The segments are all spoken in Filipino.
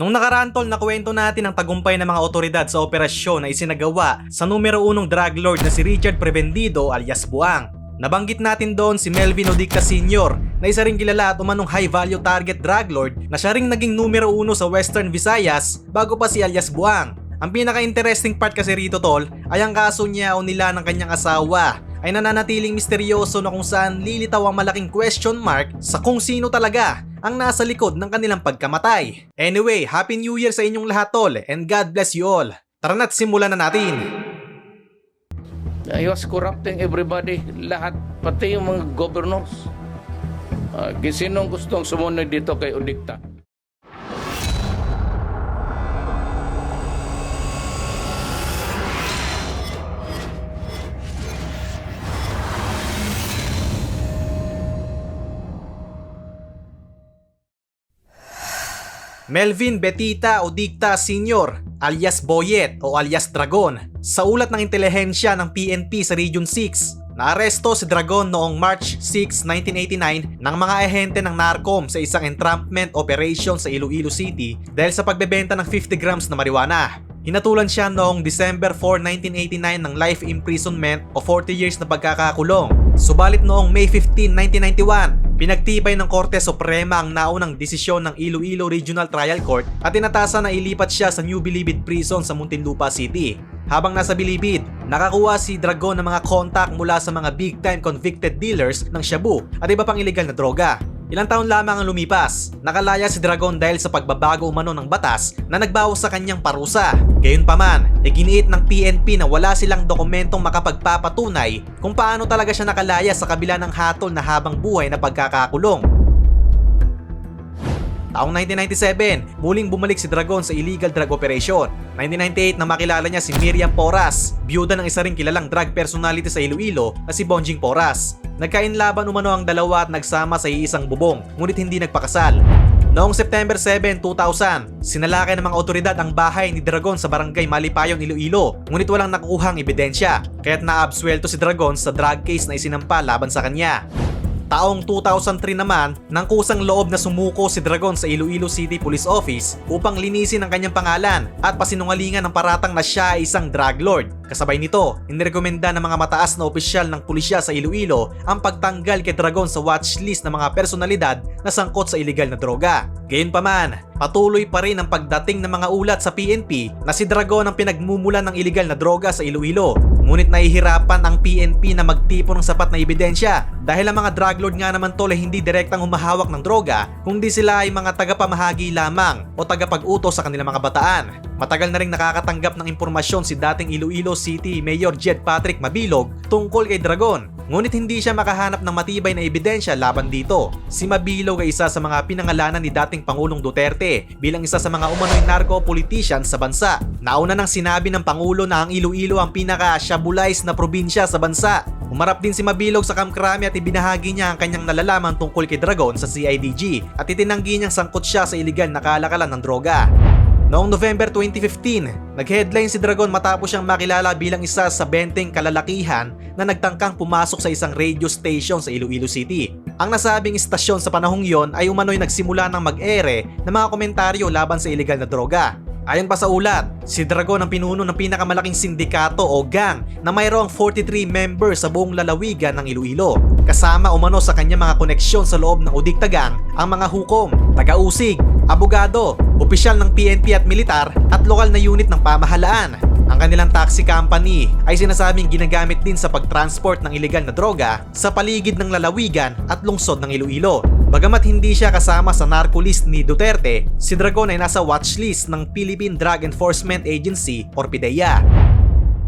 Nung nakaraan tol, nakwento natin ang tagumpay ng mga otoridad sa operasyon na isinagawa sa numero unong drug lord na si Richard Prebendido alias Buang. Nabanggit natin doon si Melvin Odicta Sr. na isa ring kilala at umanong high value target drug lord na siya ring naging numero uno sa Western Visayas bago pa si alias Buang. Ang pinaka-interesting part kasi rito tol ay ang kaso niya o nila ng kanyang asawa ay nananatiling misteryoso na kung saan lilitaw ang malaking question mark sa kung sino talaga ang nasa likod ng kanilang pagkamatay. Anyway, Happy New Year sa inyong lahat tol and God bless you all. Tara na't simulan na natin. He was corrupting everybody, lahat, pati yung mga governors. Uh, sinong gustong sumunod dito kay Udikta? Melvin Betita Odicta Sr. alias Boyet o alias Dragon sa ulat ng intelihensya ng PNP sa Region 6 Naaresto si Dragon noong March 6, 1989 ng mga ahente ng NARCOM sa isang entrapment operation sa Iloilo City dahil sa pagbebenta ng 50 grams na marijuana. Hinatulan siya noong December 4, 1989 ng life imprisonment o 40 years na pagkakakulong. Subalit noong May 15, 1991, pinagtibay ng Korte Suprema ang naunang desisyon ng Iloilo Regional Trial Court at tinatasan na ilipat siya sa New Bilibid Prison sa Muntinlupa City. Habang nasa Bilibid, nakakuha si Dragon ng mga contact mula sa mga big-time convicted dealers ng shabu at iba pang illegal na droga. Ilang taon lamang ang lumipas, nakalaya si Dragon dahil sa pagbabago umano ng batas na nagbawas sa kanyang parusa. Gayunpaman, iginiit ng PNP na wala silang dokumentong makapagpapatunay kung paano talaga siya nakalaya sa kabila ng hatol na habang buhay na pagkakakulong. Taong 1997, muling bumalik si Dragon sa illegal drug operation. 1998 na makilala niya si Miriam Porras, biyuda ng isa ring kilalang drug personality sa Iloilo na si Bonjing Porras. Nagkainlaban umano ang dalawa at nagsama sa iisang bubong, ngunit hindi nagpakasal. Noong September 7, 2000, sinalakay ng mga otoridad ang bahay ni Dragon sa barangay Malipayon, Iloilo, ngunit walang nakukuhang ebidensya, kaya't naabswelto si Dragon sa drug case na isinampa laban sa kanya. Taong 2003 naman, nang kusang loob na sumuko si Dragon sa Iloilo City Police Office upang linisin ang kanyang pangalan at pasinungalingan ng paratang na siya ay isang drug lord. Kasabay nito, inirekomenda ng mga mataas na opisyal ng pulisya sa Iloilo ang pagtanggal kay Dragon sa watchlist ng mga personalidad na sangkot sa illegal na droga. Gayunpaman, patuloy pa rin ang pagdating ng mga ulat sa PNP na si Dragon ang pinagmumulan ng illegal na droga sa Iloilo. Ngunit nahihirapan ang PNP na magtipon ng sapat na ebidensya dahil ang mga drug lord nga naman tol ay hindi direktang humahawak ng droga kundi sila ay mga tagapamahagi lamang o tagapag-utos sa kanilang mga bataan. Matagal na rin nakakatanggap ng impormasyon si dating Iloilo City Mayor Jed Patrick Mabilog tungkol kay Dragon ngunit hindi siya makahanap ng matibay na ebidensya laban dito. Si Mabilog ay isa sa mga pinangalanan ni dating Pangulong Duterte bilang isa sa mga umano'y narco-politician sa bansa. Nauna nang sinabi ng Pangulo na ang Iloilo ang pinaka-shabulized na probinsya sa bansa. Umarap din si Mabilog sa Kamkrami at ibinahagi niya ang kanyang nalalaman tungkol kay Dragon sa CIDG at itinanggi niyang sangkot siya sa iligal na kalakalan ng droga. Noong November 2015, nag-headline si Dragon matapos siyang makilala bilang isa sa 20 kalalakihan na nagtangkang pumasok sa isang radio station sa Iloilo City. Ang nasabing istasyon sa panahong yon ay umano'y nagsimula ng mag-ere ng mga komentaryo laban sa illegal na droga. Ayon pa sa ulat, si Dragon ang pinuno ng pinakamalaking sindikato o gang na mayroong 43 members sa buong lalawigan ng Iloilo. Kasama umano sa kanya mga koneksyon sa loob ng Udigta Gang ang mga hukom, taga-usig, abogado, opisyal ng PNP at militar at lokal na unit ng pamahalaan. Ang kanilang taxi company ay sinasabing ginagamit din sa pagtransport ng ilegal na droga sa paligid ng lalawigan at lungsod ng Iloilo. Bagamat hindi siya kasama sa narco list ni Duterte, si Dragon ay nasa watchlist ng Philippine Drug Enforcement Agency or PDEA.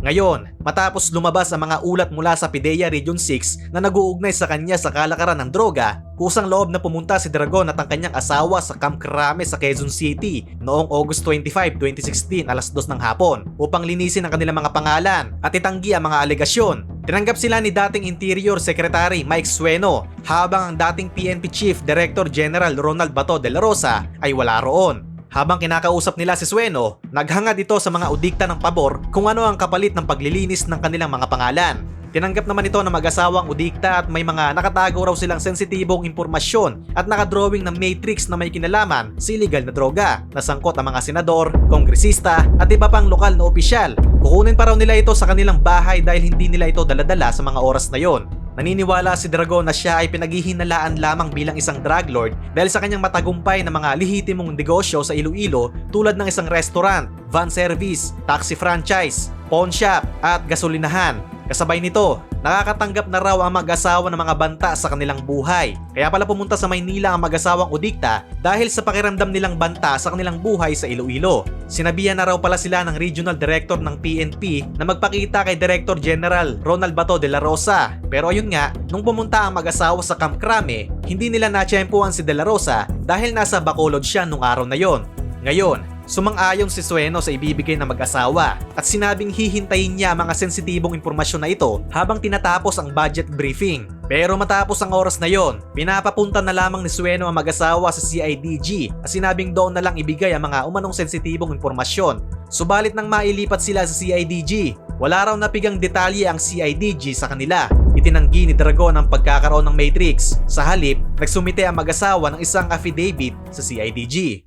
Ngayon, matapos lumabas ang mga ulat mula sa PIDEA Region 6 na nag-uugnay sa kanya sa kalakaran ng droga, kusang loob na pumunta si Dragon at ang kanyang asawa sa Camp Crame sa Quezon City noong August 25, 2016 alas 2 ng hapon upang linisin ang kanilang mga pangalan at itanggi ang mga alegasyon. Tinanggap sila ni dating Interior Secretary Mike Sueno habang ang dating PNP Chief Director General Ronald Bato de la Rosa ay wala roon. Habang kinakausap nila si Sueno, naghangad ito sa mga udikta ng pabor kung ano ang kapalit ng paglilinis ng kanilang mga pangalan. Tinanggap naman ito ng mag-asawang udikta at may mga nakatago raw silang sensitibong impormasyon at nakadrawing ng matrix na may kinalaman sa illegal na droga. Nasangkot ang mga senador, kongresista at iba pang lokal na opisyal. Kukunin pa raw nila ito sa kanilang bahay dahil hindi nila ito daladala sa mga oras na yon. Naniniwala si Dragon na siya ay pinaghihinalaan lamang bilang isang drug lord dahil sa kanyang matagumpay na mga lihitimong negosyo sa Iloilo tulad ng isang restaurant, van service, taxi franchise, pawn shop at gasolinahan. Kasabay nito, nakakatanggap na raw ang mag-asawa ng mga banta sa kanilang buhay. Kaya pala pumunta sa Maynila ang mag-asawang Udikta dahil sa pakiramdam nilang banta sa kanilang buhay sa Iloilo. Sinabihan na raw pala sila ng Regional Director ng PNP na magpakita kay Director General Ronald Bato de la Rosa. Pero ayun nga, nung pumunta ang mag-asawa sa Camp Crame, hindi nila natsyempuan si de la Rosa dahil nasa Bacolod siya nung araw na yon. Ngayon, Sumang-ayon si Sueno sa ibibigay ng mag-asawa at sinabing hihintayin niya mga sensitibong impormasyon na ito habang tinatapos ang budget briefing. Pero matapos ang oras na yon, pinapapunta na lamang ni Sueno ang mag-asawa sa CIDG at sinabing doon na lang ibigay ang mga umanong sensitibong impormasyon. Subalit nang mailipat sila sa CIDG, wala raw napigang detalye ang CIDG sa kanila. Itinanggi ni Dragon ang pagkakaroon ng Matrix. Sa halip, nagsumite ang mag-asawa ng isang affidavit sa CIDG.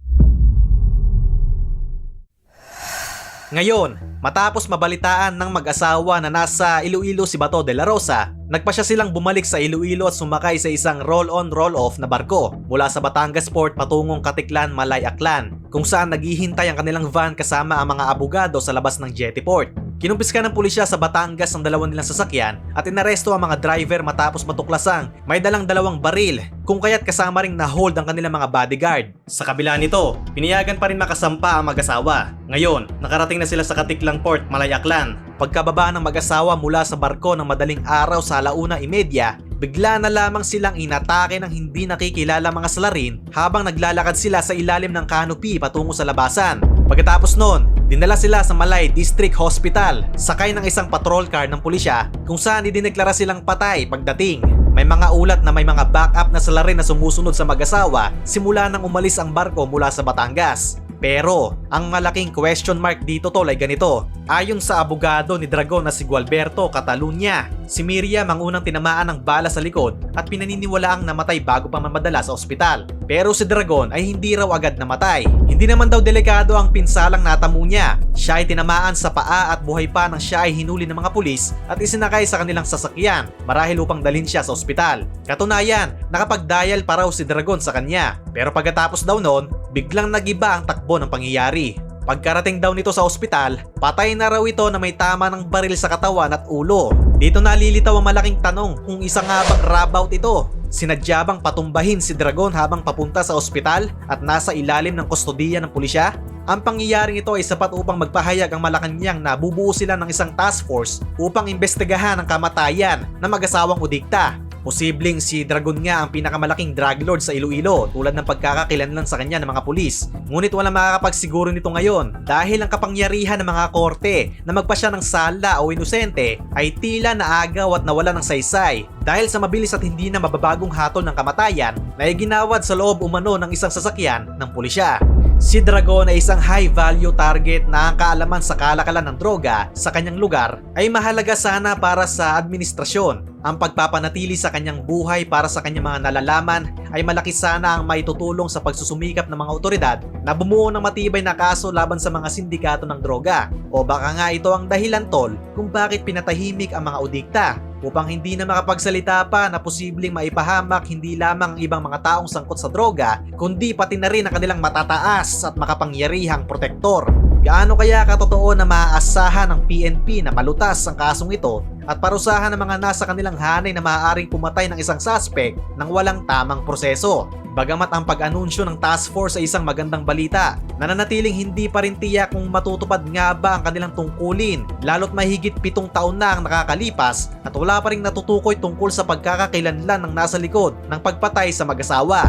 Ngayon, matapos mabalitaan ng mag-asawa na nasa Iloilo si Bato de la Rosa, nagpa siya silang bumalik sa Iloilo at sumakay sa isang roll-on roll-off na barko mula sa Batangas Port patungong Katiklan, Malay, Aklan, kung saan naghihintay ang kanilang van kasama ang mga abogado sa labas ng jetty port. Kinumpiska ng pulisya sa Batangas ang dalawa nilang sasakyan at inaresto ang mga driver matapos matuklasang may dalang dalawang baril kung kaya't kasama ring na-hold ang kanilang mga bodyguard. Sa kabila nito, piniyagan pa rin makasampa ang mag-asawa. Ngayon, nakarating na sila sa Katiklang Port, Malayaklan. Pagkababa ng mag-asawa mula sa barko ng madaling araw sa alauna imedya, bigla na lamang silang inatake ng hindi nakikilala mga salarin habang naglalakad sila sa ilalim ng canopy patungo sa labasan. Pagkatapos nun, dinala sila sa Malay District Hospital sakay ng isang patrol car ng pulisya kung saan idineklara silang patay pagdating. May mga ulat na may mga backup na salarin na sumusunod sa mag-asawa simula nang umalis ang barko mula sa Batangas. Pero, ang malaking question mark dito tol ay ganito. Ayon sa abogado ni Dragon na si Gualberto Catalunya, si Miriam ang unang tinamaan ng bala sa likod at pinaniniwalaang namatay bago pa mamadala sa ospital. Pero si Dragon ay hindi raw agad namatay. Hindi naman daw delikado ang pinsalang natamo niya. Siya ay tinamaan sa paa at buhay pa nang siya ay hinuli ng mga pulis at isinakay sa kanilang sasakyan marahil upang dalhin siya sa ospital. Katunayan, nakapag-dial pa raw si Dragon sa kanya. Pero pagkatapos daw noon, biglang nagiba ang takbo ng pangyayari. Pagkarating daw nito sa ospital, patay na raw ito na may tama ng baril sa katawan at ulo. Dito nalilitaw ang malaking tanong kung isa nga bang rabout ito. Sinadya bang patumbahin si Dragon habang papunta sa ospital at nasa ilalim ng kustodiya ng pulisya? Ang pangyayaring ito ay sapat upang magpahayag ang Malacanang na bubuo sila ng isang task force upang imbestigahan ang kamatayan ng mag-asawang udikta. Posibleng si Dragon nga ang pinakamalaking drug lord sa Iloilo tulad ng pagkakakilanlan sa kanya ng mga pulis. Ngunit wala makakapagsiguro nito ngayon dahil ang kapangyarihan ng mga korte na magpasya ng sala o inosente ay tila naagaw at nawala ng saysay dahil sa mabilis at hindi na mababagong hatol ng kamatayan na iginawad sa loob umano ng isang sasakyan ng pulisya. Si Dragon ay isang high-value target na ang kaalaman sa kalakalan ng droga sa kanyang lugar ay mahalaga sana para sa administrasyon. Ang pagpapanatili sa kanyang buhay para sa kanyang mga nalalaman ay malaki sana ang maitutulong sa pagsusumikap ng mga otoridad na bumuo ng matibay na kaso laban sa mga sindikato ng droga. O baka nga ito ang dahilan tol kung bakit pinatahimik ang mga udikta upang hindi na makapagsalita pa na posibleng maipahamak hindi lamang ang ibang mga taong sangkot sa droga, kundi pati na rin ang kanilang matataas at makapangyarihang protektor. Gaano kaya katotoo na maaasahan ng PNP na malutas ang kasong ito at parusahan ng mga nasa kanilang hanay na maaaring pumatay ng isang suspect nang walang tamang proseso? Bagamat ang pag-anunsyo ng task force ay isang magandang balita, nananatiling hindi pa rin tiyak kung matutupad nga ba ang kanilang tungkulin, lalo't mahigit pitong taon na ang nakakalipas at wala pa rin natutukoy tungkol sa pagkakakilanlan ng nasa likod ng pagpatay sa mag-asawa.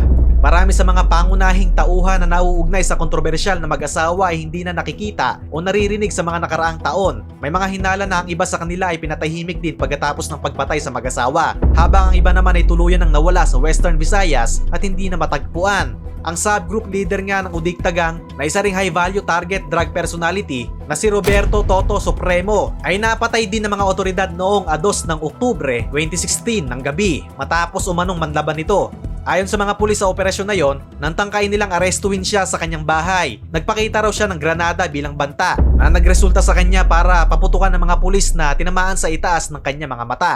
Marami sa mga pangunahing tauhan na nauugnay sa kontrobersyal na mag-asawa ay hindi na nakikita o naririnig sa mga nakaraang taon. May mga hinala na ang iba sa kanila ay pinatahimik din pagkatapos ng pagpatay sa mag-asawa, habang ang iba naman ay tuluyan ng nawala sa Western Visayas at hindi na matagpuan. Ang subgroup leader nga ng Udigtagang na isa ring high-value target drug personality na si Roberto Toto Supremo ay napatay din ng mga otoridad noong 2 ng Oktubre 2016 ng gabi matapos umanong manlaban nito. Ayon sa mga pulis sa operasyon na yon, nantangkain nilang arestuhin siya sa kanyang bahay. Nagpakita raw siya ng granada bilang banta na nagresulta sa kanya para paputukan ng mga pulis na tinamaan sa itaas ng kanyang mga mata.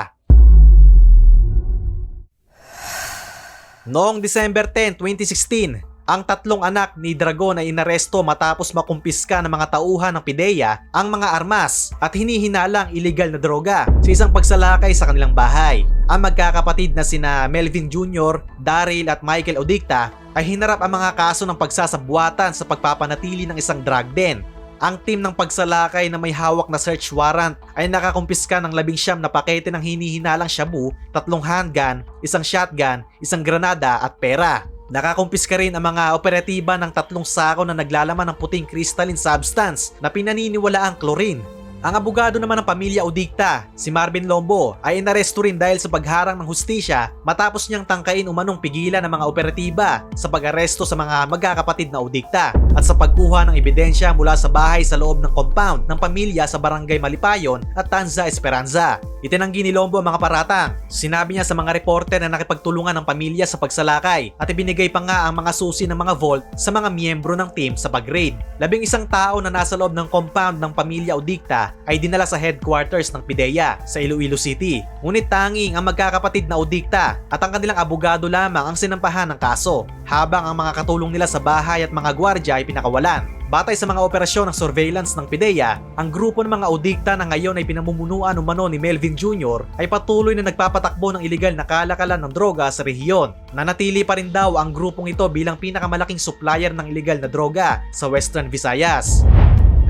Noong December 10, 2016, ang tatlong anak ni Dragon ay inaresto matapos makumpiska ng mga tauhan ng PIDEA ang mga armas at hinihinalang illegal na droga sa isang pagsalakay sa kanilang bahay. Ang magkakapatid na sina Melvin Jr., Daryl at Michael Odicta ay hinarap ang mga kaso ng pagsasabuatan sa pagpapanatili ng isang drug den ang team ng pagsalakay na may hawak na search warrant ay nakakumpiska ng labing siyam na pakete ng hinihinalang shabu, tatlong handgun, isang shotgun, isang granada at pera. Nakakumpiska rin ang mga operatiba ng tatlong sako na naglalaman ng puting crystalline substance na pinaniniwala ang chlorine. Ang abogado naman ng pamilya Udikta, si Marvin Lombo, ay inaresto rin dahil sa pagharang ng hustisya matapos niyang tangkain umanong pigilan ng mga operatiba sa pag-aresto sa mga magkakapatid na Udikta at sa pagkuha ng ebidensya mula sa bahay sa loob ng compound ng pamilya sa barangay Malipayon at Tanza Esperanza. Itinanggi ni Lombo ang mga paratang. Sinabi niya sa mga reporter na nakipagtulungan ng pamilya sa pagsalakay at ibinigay pa nga ang mga susi ng mga vault sa mga miyembro ng team sa pag-raid. Labing isang tao na nasa loob ng compound ng pamilya Udikta ay dinala sa headquarters ng PIDEA sa Iloilo City. Ngunit tanging ang magkakapatid na Udikta at ang kanilang abogado lamang ang sinampahan ng kaso, habang ang mga katulong nila sa bahay at mga gwardya ay pinakawalan. Batay sa mga operasyon ng surveillance ng PIDEA, ang grupo ng mga Udikta na ngayon ay pinamumunuan umano ni Melvin Jr. ay patuloy na nagpapatakbo ng iligal na kalakalan ng droga sa rehiyon. Nanatili pa rin daw ang grupong ito bilang pinakamalaking supplier ng iligal na droga sa Western Visayas.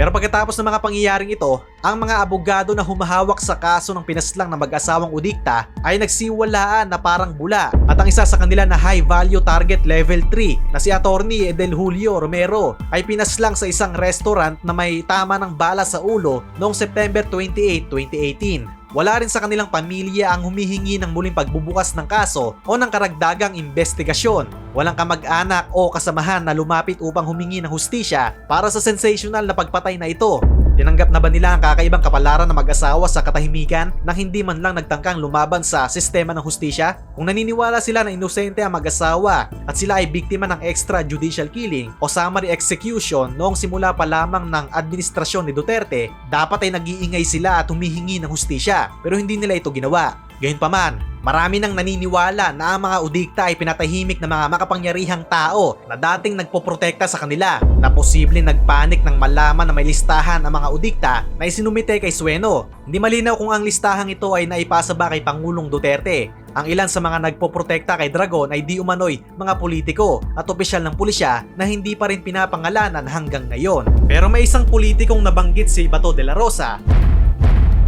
Pero pagkatapos ng mga pangyayaring ito, ang mga abogado na humahawak sa kaso ng pinaslang na mag-asawang udikta ay nagsiwalaan na parang bula at ang isa sa kanila na high value target level 3 na si Attorney Edel Julio Romero ay pinaslang sa isang restaurant na may tama ng bala sa ulo noong September 28, 2018. Wala rin sa kanilang pamilya ang humihingi ng muling pagbubukas ng kaso o ng karagdagang investigasyon. Walang kamag-anak o kasamahan na lumapit upang humingi ng hustisya para sa sensational na pagpatay na ito. Tinanggap na ba nila ang kakaibang kapalaran ng mag-asawa sa katahimikan nang hindi man lang nagtangkang lumaban sa sistema ng hustisya? Kung naniniwala sila na inosente ang mag-asawa at sila ay biktima ng extrajudicial killing o summary execution noong simula pa lamang ng administrasyon ni Duterte, dapat ay nag-iingay sila at humihingi ng hustisya pero hindi nila ito ginawa. Gayunpaman, marami nang naniniwala na ang mga udikta ay pinatahimik ng mga makapangyarihang tao na dating nagpoprotekta sa kanila na posibleng nagpanik nang malaman na may listahan ang mga udikta na isinumite kay Sueno. Hindi malinaw kung ang listahang ito ay naipasa ba kay Pangulong Duterte. Ang ilan sa mga nagpoprotekta kay Dragon ay di umano'y mga politiko at opisyal ng pulisya na hindi pa rin pinapangalanan hanggang ngayon. Pero may isang politikong nabanggit si Bato de la Rosa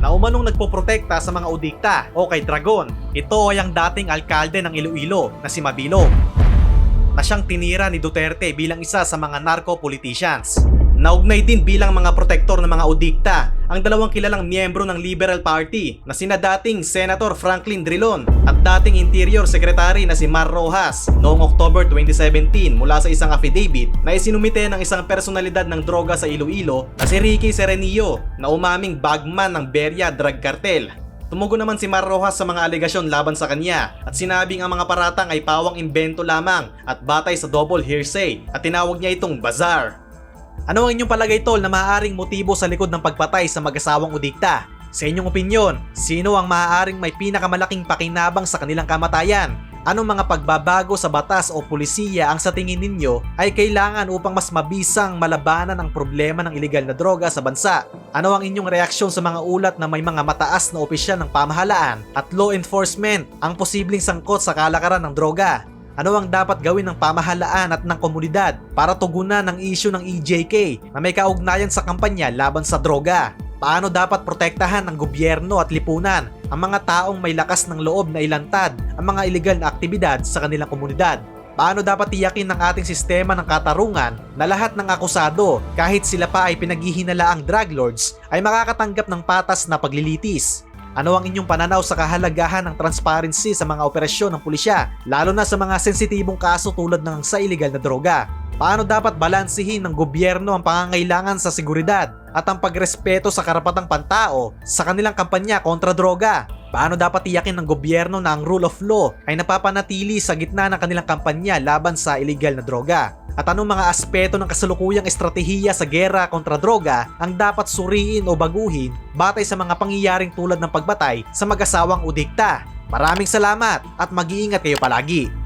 na umanong nagpoprotekta sa mga udikta o kay Dragon. Ito ay ang dating alkalde ng Iloilo na si Mabilog na siyang tinira ni Duterte bilang isa sa mga narco-politicians. Naugnay din bilang mga protektor ng mga udikta ang dalawang kilalang miyembro ng Liberal Party na sina dating Senator Franklin Drilon at dating Interior Secretary na si Mar Rojas noong October 2017 mula sa isang affidavit na isinumite ng isang personalidad ng droga sa Iloilo na si Ricky Serenillo na umaming bagman ng Beria Drug Cartel Tumugon naman si Mar Rojas sa mga alegasyon laban sa kanya at sinabing ang mga paratang ay pawang imbento lamang at batay sa double hearsay at tinawag niya itong bazar. Ano ang inyong palagay tol na maaaring motibo sa likod ng pagpatay sa mag-asawang udikta? Sa inyong opinyon, sino ang maaaring may pinakamalaking pakinabang sa kanilang kamatayan? Anong mga pagbabago sa batas o pulisiya ang sa tingin ninyo ay kailangan upang mas mabisang malabanan ang problema ng ilegal na droga sa bansa? Ano ang inyong reaksyon sa mga ulat na may mga mataas na opisyal ng pamahalaan at law enforcement ang posibleng sangkot sa kalakaran ng droga? Ano ang dapat gawin ng pamahalaan at ng komunidad para tugunan ang isyu ng EJK na may kaugnayan sa kampanya laban sa droga? Paano dapat protektahan ng gobyerno at lipunan ang mga taong may lakas ng loob na ilantad ang mga ilegal na aktibidad sa kanilang komunidad? Paano dapat tiyakin ng ating sistema ng katarungan na lahat ng akusado, kahit sila pa ay pinaghihinalaang drug lords, ay makakatanggap ng patas na paglilitis? Ano ang inyong pananaw sa kahalagahan ng transparency sa mga operasyon ng pulisya, lalo na sa mga sensitibong kaso tulad ng sa illegal na droga? Paano dapat balansihin ng gobyerno ang pangangailangan sa seguridad at ang pagrespeto sa karapatang pantao sa kanilang kampanya kontra droga? Paano dapat tiyakin ng gobyerno na ang rule of law ay napapanatili sa gitna ng kanilang kampanya laban sa illegal na droga? At anong mga aspeto ng kasalukuyang estratehiya sa gera kontra droga ang dapat suriin o baguhin batay sa mga pangyayaring tulad ng pagbatay sa mag-asawang udikta? Maraming salamat at mag-iingat kayo palagi.